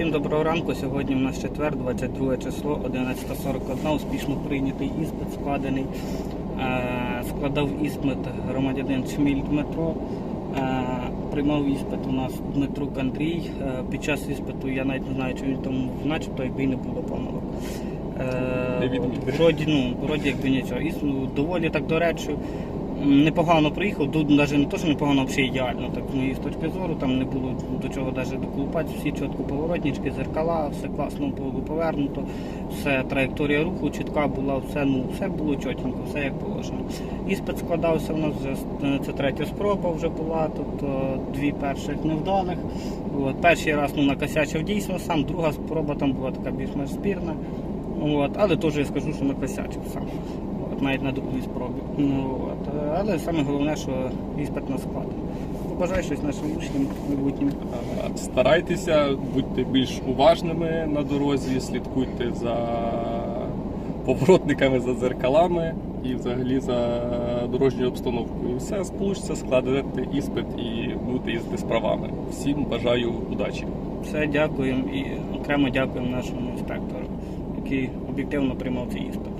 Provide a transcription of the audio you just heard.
Всім доброго ранку. Сьогодні у нас четвер, 22 число, 11.41. Успішно прийнятий іспит, складений. Е, Складав іспит громадянин Шміль Дмитро. Е, Приймав іспит у нас Дмитрук Андрій. Е, Під час іспиту я навіть не знаю, чи він там начебто, якби й не було помилок. Вроді, ну, вроді якби нічого. І ну, доволі так до речі, непогано приїхав, тут навіть не то, що непогано, взагалі ідеально, так з моєї точки зору, там не було до чого навіть доколупати, всі чітко поворотнички, зеркала, все класно було повернуто, все траєкторія руху чітка була, все, ну, все було чотенько, все як положено. Іспит складався у нас вже це третя спроба вже була, тобто дві перших невдалих. От, перший раз ну, накосячив дійсно сам, друга спроба там була така більш-менш спірна. От, але теж я скажу, що накосячив сам. Навіть на другій спробі. Ну, от, але саме головне, що іспит на склад. Побажаю щось нашим учням майбутнім. Старайтеся, будьте більш уважними на дорозі, слідкуйте за поворотниками, за дзеркалами і взагалі за дорожньою обстановкою. Все сполучиться, складете іспит і будете їздити з правами. Всім бажаю удачі. Все, дякуємо і окремо дякуємо нашому інспектору, який об'єктивно приймав цей іспит.